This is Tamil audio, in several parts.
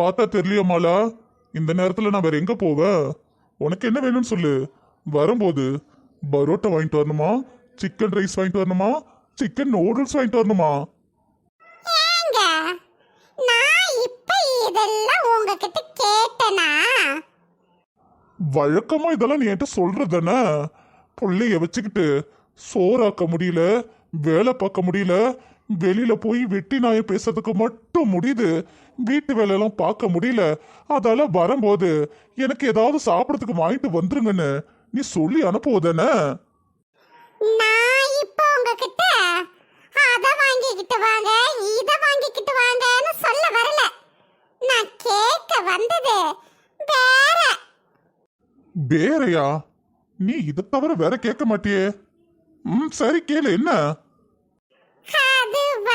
பார்த்தா தெரியலையா மாலா. இந்த நேரத்துல நான் வேற எங்க போவேன் உனக்கு என்ன வேணும்னு சொல்லு. வரும்போது பரோட்டா வாங்கிட்டு வரணுமா? சிக்கன் ரைஸ் வாங்கிட்டு வரணுமா? சிக்கன் நூடுல்ஸ் வாங்கிட்டு வரணுமா? வழக்கமா இதெல்லாம் நீ என்கிட்ட சொல்றதானே பிள்ளைய வச்சுக்கிட்டு சோறாக்க முடியல வேலை பார்க்க முடியல வெளியில போய் வெட்டி நாயை பேசுறதுக்கு மட்டும் முடியுது. வீட்டு வேலையெல்லாம் பார்க்க முடியல. அதால வரும்போது எனக்கு ஏதாவது சாப்பிடறதுக்கு வாங்கிட்டு வந்துருங்கன்னு நீ சொல்லி அனுப்புவதானே நான் இப்ப உங்ககிட்ட அத வாங்கிக்கிட்டு வாங்க இத வாங்கிக்கிட்டு வாங்கன்னு சொல்ல வரல. நான் கேட்க வந்தது வேற. வேறையா? நீ இதை தவிர வேற கேட்க மாட்டியே. ம் சரி கேளு என்ன?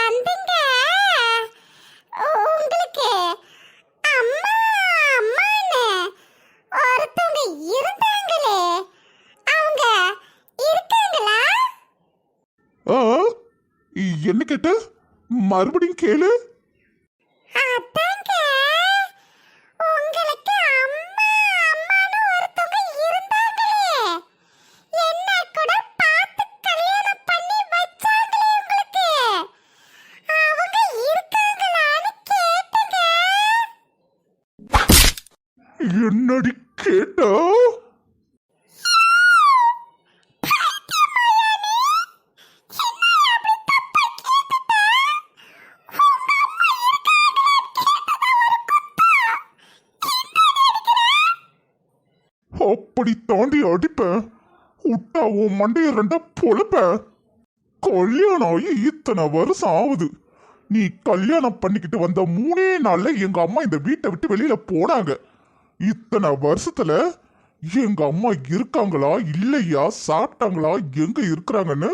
வந்துங்க. உங்களுக்கு அம்மா அம்மான்னு ஒருத்தவங்க இருந்தாங்களே. அவங்க இருக்காங்களா? ஆ? என்ன கேட்ட? மறுபடியும் கேளு. என்னடி கேட்டா? அப்படி தாண்டி அடிப்பேன். விட்டா உன் மண்டைய ரெண்டா பொழப்பேன். கல்யாணம் ஆகி இத்தனை வருஷம் ஆகுது. நீ கல்யாணம் பண்ணிக்கிட்டு வந்த மூணே நாள்ல எங்க அம்மா இந்த வீட்டை விட்டு வெளியில போனாங்க. இத்தனை வருஷத்துல எங்க அம்மா இருக்காங்களா இல்லையா சாப்பிட்டாங்களா எங்க இருக்கிறாங்கன்னு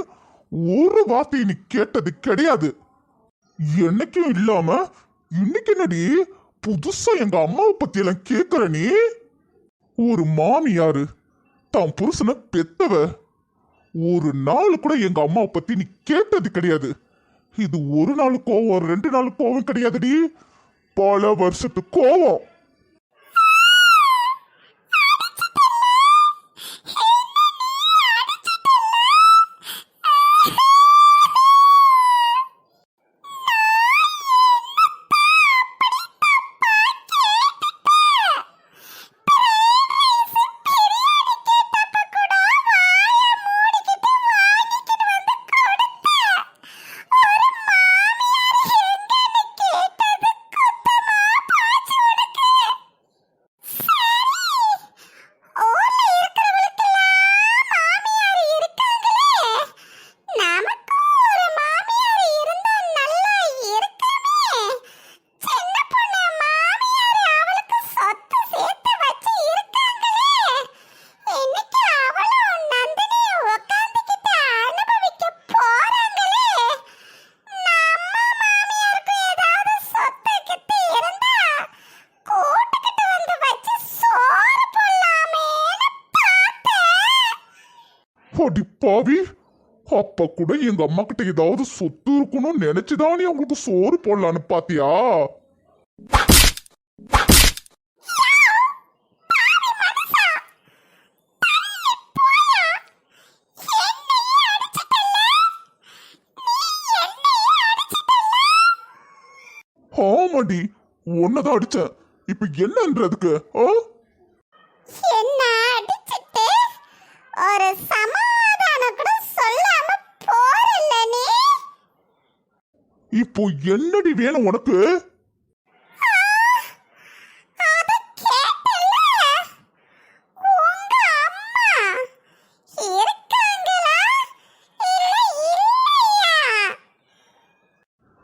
ஒரு வார்த்தையை நீ கேட்டது கிடையாது. என்னைக்கும் இல்லாம இன்னைக்கு என்னடி புதுசா எங்க அம்மாவை பத்தி எல்லாம் கேக்குற நீ? ஒரு மாமியாரு தான் புருஷனை பெத்தவ. ஒரு நாள் கூட எங்க அம்மாவை பத்தி நீ கேட்டது கிடையாது. இது ஒரு நாள் கோவம் ரெண்டு நாள் கோவம் கிடையாதுடி. பல வருஷத்து கோவம். அடி பாவி அப்ப கூட எங்க அம்மா கிட்ட ஏதாவது சொத்து இருக்கணும்னு நினைச்சுதான் நீ அவங்களுக்கு சோறு போடலான்னு பாத்தியா? ஆமாடி உன்னதான் அடிச்சேன். இப்ப என்னன்றதுக்கு ஆ? என்ன அடிச்சிட்டு ஒரு இப்போ என்னடி வேணும் உனக்கு?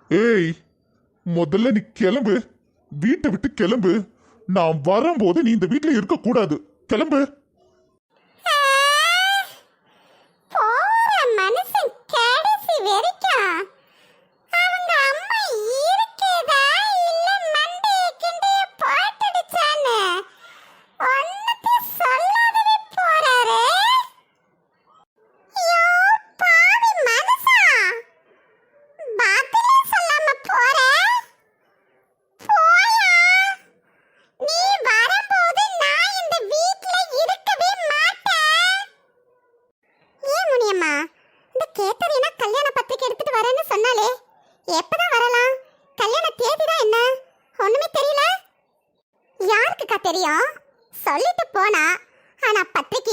ஏய் முதல்ல நீ கிளம்பு. வீட்டை விட்டு கிளம்பு. நான் வரும்போது நீ இந்த வீட்ல இருக்க கூடாது கிளம்பு.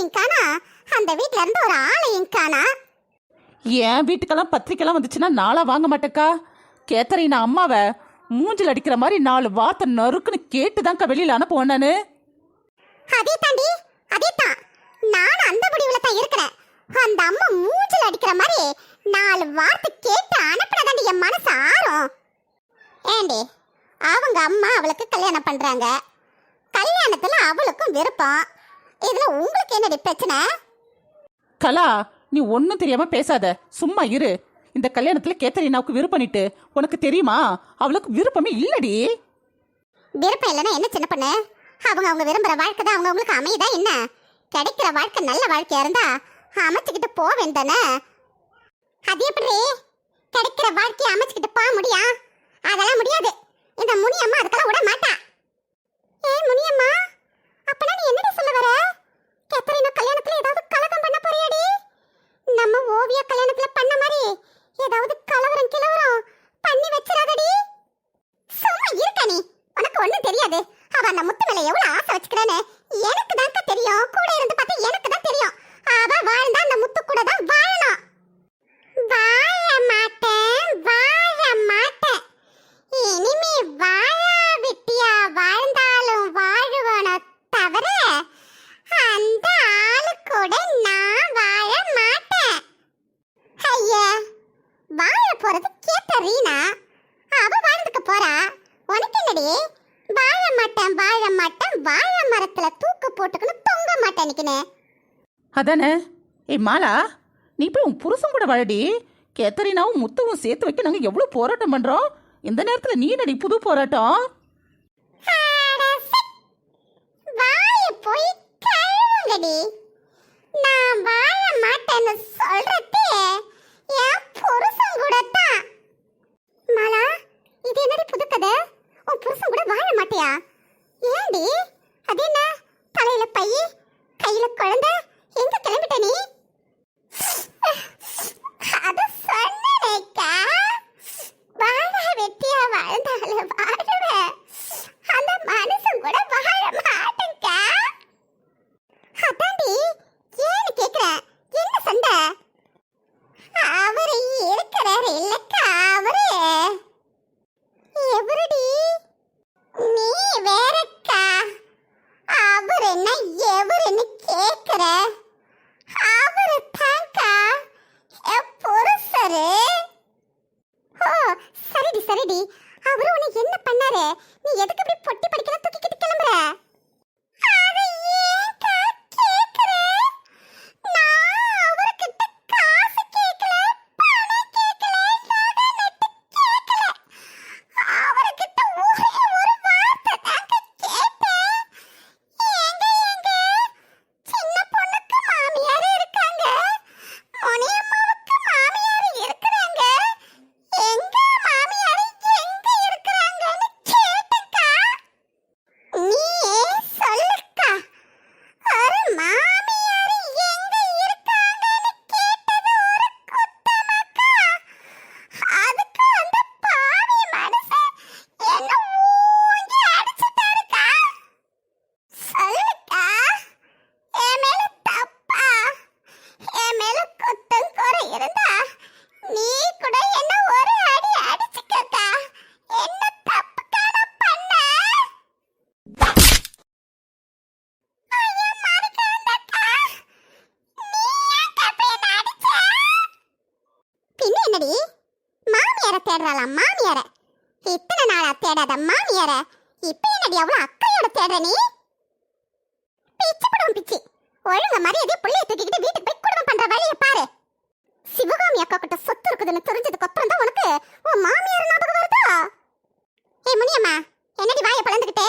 பத்திரிக்கையும் காணா அந்த வீட்ல இருந்து ஒரு ஆளையும் காணா என் வீட்டுக்கெல்லாம் பத்திரிக்கைலாம் வந்துச்சுன்னா நாளா வாங்க மாட்டேக்கா. கேத்தரின் அம்மாவை மூஞ்சில் அடிக்கிற மாதிரி நாலு வார்த்தை நறுக்குன்னு கேட்டுதான்க்கா வெளியில அனுப்புவேன் நானு. அதே தாண்டி அதே தான் நானும் அந்த முடிவுல தான் இருக்கிறேன். அந்த அம்மா மூஞ்சில அடிக்கிற மாதிரி நாலு வார்த்தை கேட்டு அனுப்பினதாண்டி என் மனசு ஆறும். ஏண்டி அவங்க அம்மா அவளுக்கு கல்யாணம் பண்றாங்க. கல்யாணத்துல அவளுக்கும் விருப்பம். இதுல உங்களுக்கு என்னடி பிரச்சனை? கலா நீ ஒன்றும் தெரியாம பேசாத. சும்மா இரு. இந்த கல்யாணத்துல கேத்தரினாவுக்கு விருப்பம்னிட்டு உனக்கு தெரியுமா? அவளுக்கு விருப்பமே இல்லடி. விருப்பம் இல்லைன்னா என்ன சின்ன பொண்ணு? அவங்க அவங்க விரும்புற வாழ்க்கை தான் அவங்க அவங்களுக்கு அமையுதா என்ன? கிடைக்கிற வாழ்க்கை நல்ல வாழ்க்கையா இருந்தா அமைச்சுக்கிட்டு போக வேண்டானே. அது எப்படி? கிடைக்கிற வாழ்க்கையை அமைச்சுக்கிட்டு போக முடியா? அதெல்லாம் முடியாது. இந்த முனியம்மா அதுக்கெல்லாம் விட மாட்டா. ஏ முனியம்மா அப்பனா நீ என்னடி சொல்ல வர கேத்தரினா கல்யாணத்துல ஏதாவது கலகம் பண்ண போறியாடி நம்ம ஓவிய கல்யாணத்துல பண்ண மாதிரி ஏதாவது கலவரம் கிளவரம் பண்ணி வச்சிடாதடி சும்மா இருக்க நீ உனக்கு ஒண்ணும் தெரியாது அவ அந்த முத்து மேல எவ்வளவு ஆசை வச்சுக்கிறான்னு எனக்கு தான்க்கா தெரியும் கூட இருந்து பார்த்தா எனக்கு தான் தெரியும் அவ வாழ்ந்தா அந்த முத்து கூட தான் வாழணும் வாழ மாட்டேன் வாழ மாட்டேன் இனிமே வாழா விட்டியா வாழ்ந்தாலும் வாழுவனோ தவிர அந்த ஆளு கூட நான் வாழ மாட்டேன் ஐயா வாழ போறது கேட்ட ரீனா அவ வாழ்ந்துக்க போறா உனக்கு வாழ மாட்டேன் வாழ மாட்டேன் வாழ மரத்துல தூக்க போட்டுக்கணும் தொங்க மாட்டேன் நிக்கனே அதானே? ஏய் மாலா நீ போய் உன் புருஷன் கூட வாழடி. கேத்தரினாவும் முத்துவும் சேர்த்து வைக்க நாங்கள் எவ்வளோ போராட்டம் பண்ணுறோம் இந்த நேரத்தில் நீ நடி புது போராட்டம்? தேடுறாளாம் மாமியார? இத்தனை நாளா தேடாத மாமியார? இப்ப என்னடி அவ்வளவு அக்கையோட தேடுற நீ? பிச்சு படம் பிச்சு. ஒழுங்க மரியாதை புள்ளைய தூக்கிக்கிட்டு வீட்டுக்கு போய் குடும்பம் பண்ற வழியை பாரு. சிவகாமி அக்கா கிட்ட சொத்து இருக்குதுன்னு தெரிஞ்சதுக்கு அப்புறம் தான் உனக்கு உன் மாமியார் ஞாபகம் வருதா? ஏ முனியம்மா என்னடி வாயை பழந்துக்கிட்டே